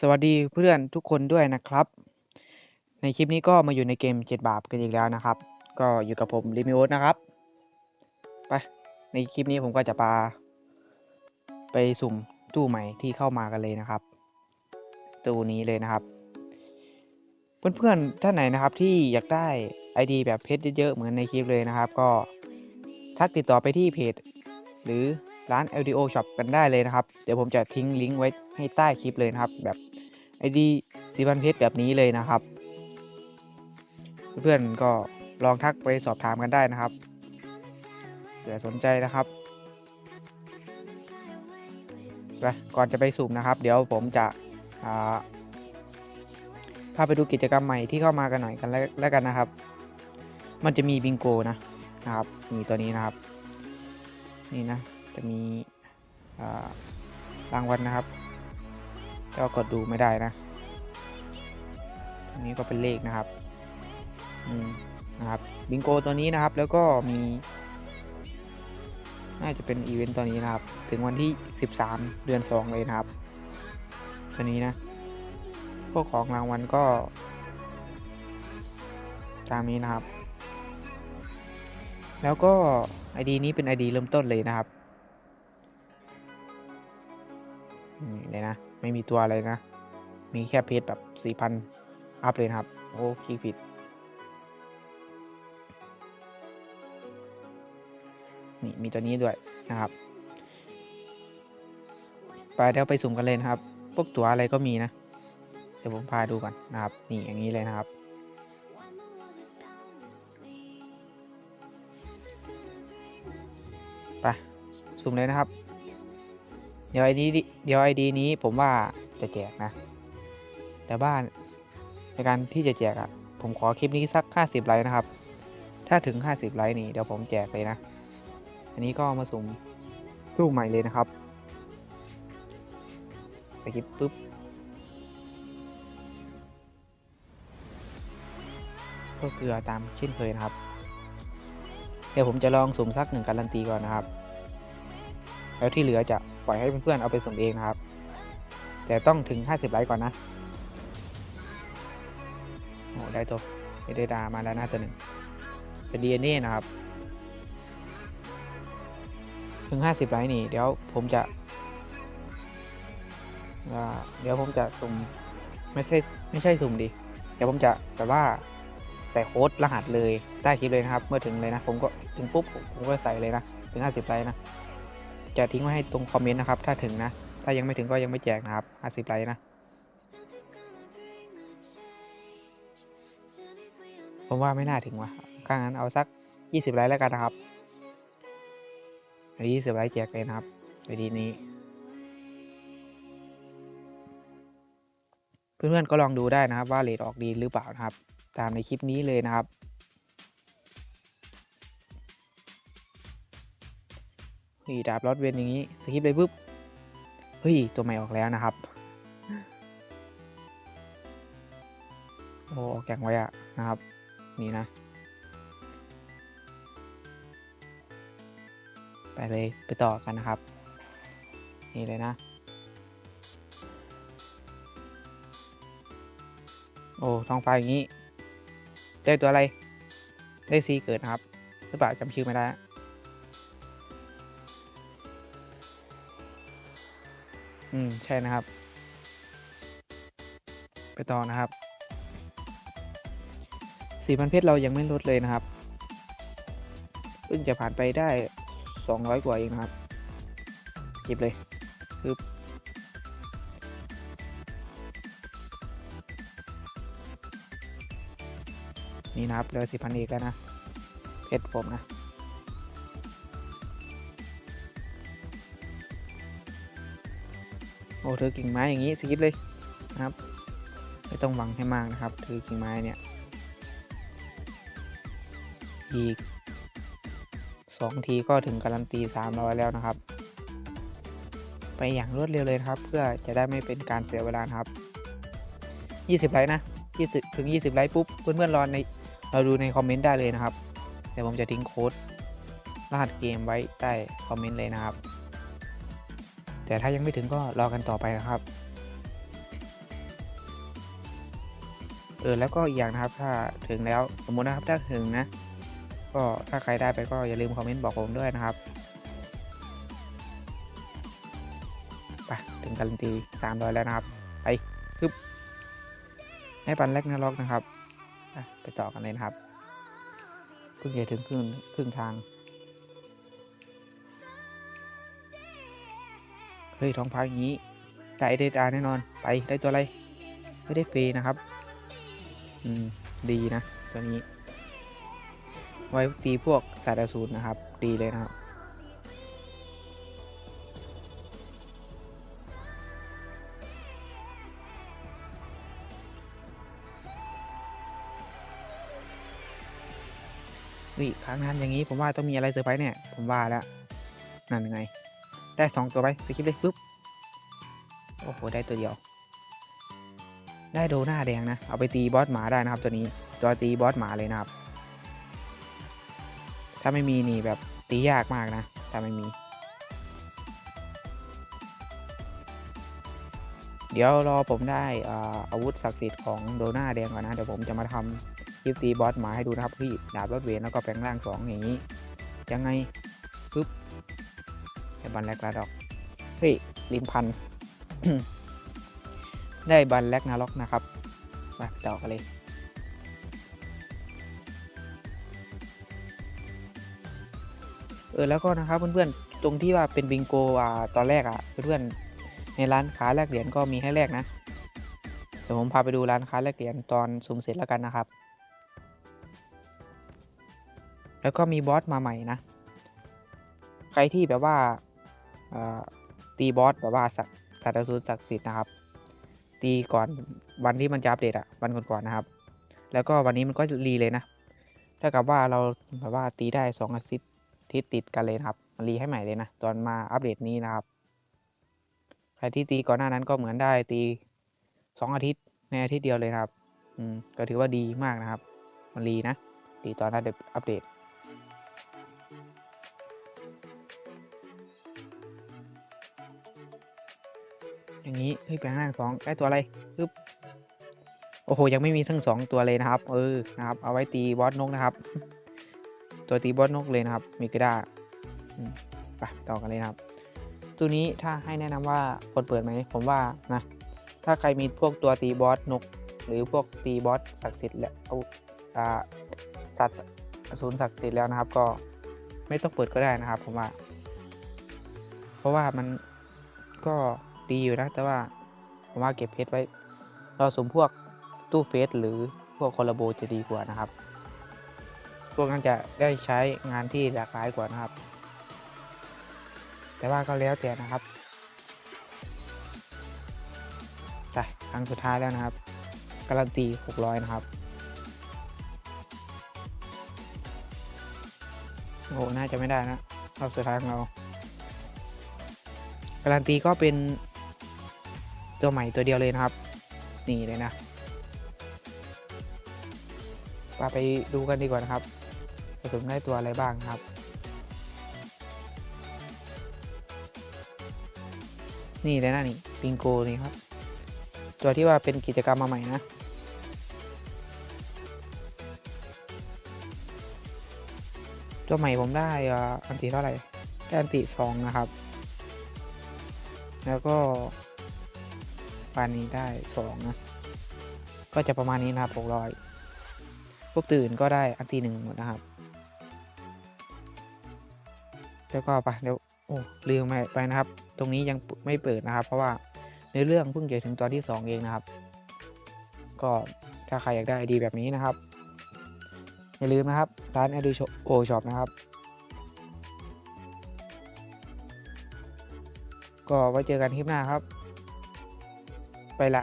สวัสดีเพื่อนทุกคนด้วยนะครับ ในคลิปนี้ก็มาอยู่ในเกม 7 บาปกันอีกแล้วนะครับ ก็อยู่กับผมลิมิโอสนะครับ ไป ในคลิปนี้ผมก็จะปาไปสุ่มตู้ใหม่ที่เข้ามากันเลยนะครับ ตู้นี้เลยนะครับ เพื่อนๆท่านไหนนะครับที่อยากได้ ID แบบเพชรเยอะๆเหมือนในคลิปเลยนะครับ ก็ทักติดต่อไปที่เพจ หรือร้าน LDO Shop กันได้เลยนะครับ เดี๋ยวผมจะทิ้งลิงก์ไว้ให้ใต้คลิปเลยนะครับ แบบ ID สีพันเพชรแบบนี้เลยนะครับ เพื่อนๆก็ลองทักไปสอบถามกันได้นะครับเผื่อสนใจนะครับไปก่อนจะไปสุ่มนะครับ เดี๋ยวผมจะาพาไปดูกิจกรรมใหม่ที่เข้ามากันหน่อยกันแล้วกันนะครับ มันจะมีบิงโกนะนะครับ มีตัวนี้นะครับ นี่นะ จะมีารางวัลนะครับ ก็กดดูไม่ได้นะอันนี้ก็เป็นเลขนะครับอืมนะครับบิงโกตัวนี้นะครับ แล้วก็มีน่าจะเป็นอีเวนต์ตัวนี้นะครับ ถึงวันที่ 13 เดือน 2 เลยนะครับ ตัวนี้นะ พวกของรางวัลก็ ตามนี้นะครับ แล้วก็ ID นี้เป็น ID เริ่มต้นเลยนะครับ นี่เลยนะ ไม่มีตัวอะไรนะ มีแค่เพจแบบ 4,000 อัพเลยนะครับ โอ้คลิกผิด นี่ มีตัวนี้ด้วยนะครับ ไปเดี๋ยวไปสุ่มกันเลยนะครับ พวกตัวอะไรก็มีนะ เดี๋ยวผมพาดูก่อนนะครับ นี่อย่างนี้เลยนะครับไปสุ่มเลยนะครับ เดี๋ยวไอดีเดี๋ยวไอดีนี้ผมว่าจะแจกนะ แต่บ้านในการที่จะแจกอะ่ะผมขอคลิปนี้สัก 50 ไลค์นะครับ ถ้าถึง 50 ไลค์นี่เดี๋ยวผมแจกเลยนะ อันนี้ก็มาสุ่มตู้ใหม่เลยนะครับสกิปปุ๊บก็เกลือตามเช่นเคยนะครับ เดี๋ยวผมจะลองสุ่มสักหนึ่งการันตีก่อนนะครับ แล้วที่เหลือจะปล่อยให้เพื่อนๆเอาไปสุ่มเองนะครับ แต่ต้องถึง 50 ไลค์ก่อนนะโอ้ได้ตัวเอเดดามาแล้วนะตัวหนึ่งเป็น DNA นะครับ ถึง 50 ไลค์นี่ เดี๋ยวผมจะ เดี๋ยวผมจะสุ่มไม่ใช่ไม่ใช่สุ่มดิ เดี๋ยวผมจะแบบว่าใส่โค้ดรหัสเลยใต้คลิปเลยนะครับ เมื่อถึงเลยนะ ผมก็ถึงปุ๊บผมก็ใส่เลยนะ ถึง 50 ไลค์นะ จะทิ้งไว้ให้ตรงคอมเมนต์นะครับ ถ้าถึงนะ ถ้ายังไม่ถึงก็ยังไม่แจกนะครับ50ไลค์นะ ผมว่าไม่น่าถึงว่ะถ้างนั้นเอาสัก 20 ไลค์แล้วกันนะครับอันนี้20ไลค์แจกเลยนะครับไอดีนี้ เพื่อนๆก็ลองดูได้นะครับว่าเลทออกดีหรือเปล่านะครับ ตามในคลิปนี้เลยนะครับ เฮ้ยดาบรอดเวนอย่างนี้สกิปไปปุ๊บเฮ้ยตัวใหม่ออกแล้วนะครับโอ้ออกแกงไว้อะนะครับ นี่นะ ไปเลยไปต่อกันนะครับ นี่เลยนะ โอ้ท้องฟ้าอย่างนี้ ได้ตัวอะไร ได้ซีเกิดนะครับ หรือเปล่าจำชื่อไม่ได้ อืม ใช่นะครับ ไปต่อนะครับ สี่พันเพชรเรายังไม่ลดเลยนะครับ เพิ่งจะผ่านไปได้สองร้อยกว่าเองนะครับ หยิบเลยปึ๊บนี่นะครับเหลือสี่พันอีกแล้วนะ เพชรผมนะ โอ้ถือกิ่งไม้อย่างนี้สกิปเลยนะครับไม่ต้องหวังให้มากนะครับถือกิ่งไม้เนี่ย อีก 2 ทีก็ถึงการันตี300แล้วนะครับ ไปอย่างรวดเร็วเลยครับ เพื่อจะได้ไม่เป็นการเสียเวลานะครับ 20 ไลค์นะ20ถึง 20 ไลค์ปุ๊บ เพื่อนๆรอในเราดูในคอมเมนต์ได้เลยนะครับเดี๋ยวผมจะทิ้งโค้ดรหัสเกมไว้ใต้คอมเมนต์เลยนะครับ แต่ถ้ายังไม่ถึงก็รอกันต่อไปนะครับเออแล้วก็อีกอย่างนะครับถ้าถึงแล้วสมมตินะครับถ้าถึงนะ ก็ถ้าใครได้ไปก็อย่าลืมคอมเมนต์บอกผมด้วยนะครับไปถึงการันตีสามร้อยแล้วนะครับไปปึ๊บให้ปันแรกนาล็อกนะครับไปต่อกันเลยนะครับเพิ่งจะถึงครึ่งครึ่งทาง เฮ้ยท้องฟ้าอย่างนี้ได้ได้ดาแน่นอนไปได้ตัวอะไรไม่ได้ฟรีนะครับ อืม ดีนะ ตัวนี้ ไว้ตีพวกสัตว์อสูรนะครับ ดีเลยนะครับวิครั้งนั้นอย่างนี้ผมว่าต้องมีอะไรเซอร์ไพรส์เนี่ย ผมว่าแล้ว นั่นยังไง ได้สองตัวไปไปคลิปเลยปุ๊บ โอ้โห ได้ตัวเดียว ได้โดหน้าแดงนะ เอาไปตีบอสหมาได้นะครับ ตัวนี้ตัวตีบอสหมาเลยนะครับ ถ้าไม่มีนี่แบบตียากมากนะ ถ้าไม่มี เดี๋ยวรอผมได้อาอาวุธศักดิ์สิทธิ์ของโดน่าแดงก่อนนะ เดี๋ยวผมจะมาทำคลิปตีบอสหมาให้ดูนะครับพี่ดาบรถเวนแล้วก็แปลงร่างสองอย่างนี้ ยังไงปุ๊บ บันแลกลาดอก เฮ้ย ลินพัน ได้บันแลกนาล็อกนะครับ มาต่อกันเลย เออ แล้วก็นะครับเพื่อนๆ ตรงที่ว่าเป็นบิงโกอ่าตอนแรกอะเพื่อนๆ ในร้านค้าแลกเหรียญก็มีให้แลกนะ เดี๋ยวผมพาไปดูร้านค้าแลกเหรียญตอนสุ่มเสร็จแล้วกันนะครับ แล้วก็มีบอสมาใหม่นะใครที่แบบว่า ตีบอสแบบว่าสัตว์สัตว์อสูรศักดิ์สิทธิ์นะครับ ตีก่อนวันที่มันจะอัปเดตอะวันก่อนๆนะครับ แล้วก็วันนี้มันก็รีเลยนะถ้ากับว่าเราแบบว่าตีได้สองอาทิตย์ที่ติดกันเลยครับมันรีให้ใหม่เลยนะตอนมาอัปเดตนี้นะครับ ใครที่ตีก่อนหน้านั้นก็เหมือนได้ตีสองอาทิตย์ในอาทิตย์เดียวเลยครับ อืมก็ถือว่าดีมากนะครับ มันรีนะ ดีตอนอัปเดต อย่างนี้เฮ้ยแปลงร่างสองได้ตัวอะไรปึ๊บโอ้โหยังไม่มีทั้งสองตัวเลยนะครับ เออนะครับ เอาไว้ตีบอสนกนะครับ ตัวตีบอสนกเลยนะครับมิกด้าไปต่อกันเลยนะครับ ตัวนี้ถ้าให้แนะนำว่าคนเปิดไหมผมว่านะถ้าใครมีพวกตัวตีบอสนก หรือพวกตีบอสศักดิ์สิทธิ์และเอาอ่าสัตว์อสูรศักดิ์สิทธิ์แล้วนะครับ ก็ไม่ต้องเปิดก็ได้นะครับ ผมว่า เพราะว่ามันก็ ดีอยู่นะ แต่ว่าผมว่าเก็บเพชรไว้ เราสมพวกตู้เฟสหรือพวกคอลลโบจะดีกว่านะครับ พวกนั้นจะได้ใช้งานที่หลากหลายกว่านะครับ แต่ว่าก็แล้วแต่นะครับไปครั้งสุดท้ายแล้วนะครับการันตี 600 นะครับ โอ้น่าจะไม่ได้นะ รอบสุดท้ายของเรา การันตีก็เป็น ตัวใหม่ตัวเดียวเลยนะครับ นี่เลยนะมาไปดูกันดีกว่านะครับผสมได้ตัวอะไรบ้างครับ นี่เลยนะนี่ปิงโกนี่ครับ ตัวที่ว่าเป็นกิจกรรมมาใหม่นะตัวใหม่ผมได้อันติเท่าไหร่ได้อันติสองนะครับ แล้วก็ ปานนี้ได้สองนะ ก็จะประมาณนี้นะครับหกร้อยพวกตื่นก็ได้อันตีหนึ่งหมดนะครับ แล้วก็ไปเดี๋ยวโอ้ลืมไปนะครับ ตรงนี้ยังไม่เปิดนะครับ เพราะว่าในเรื่องเพิ่งจะถึงตอนที่สองเองนะครับ ก็ถ้าใครอยากได้ไอดีแบบนี้นะครับ อย่าลืมนะครับ ร้าน a d ด o Shop นะครับ ก็ไว้เจอกันคลิปหน้าครับ ไปละ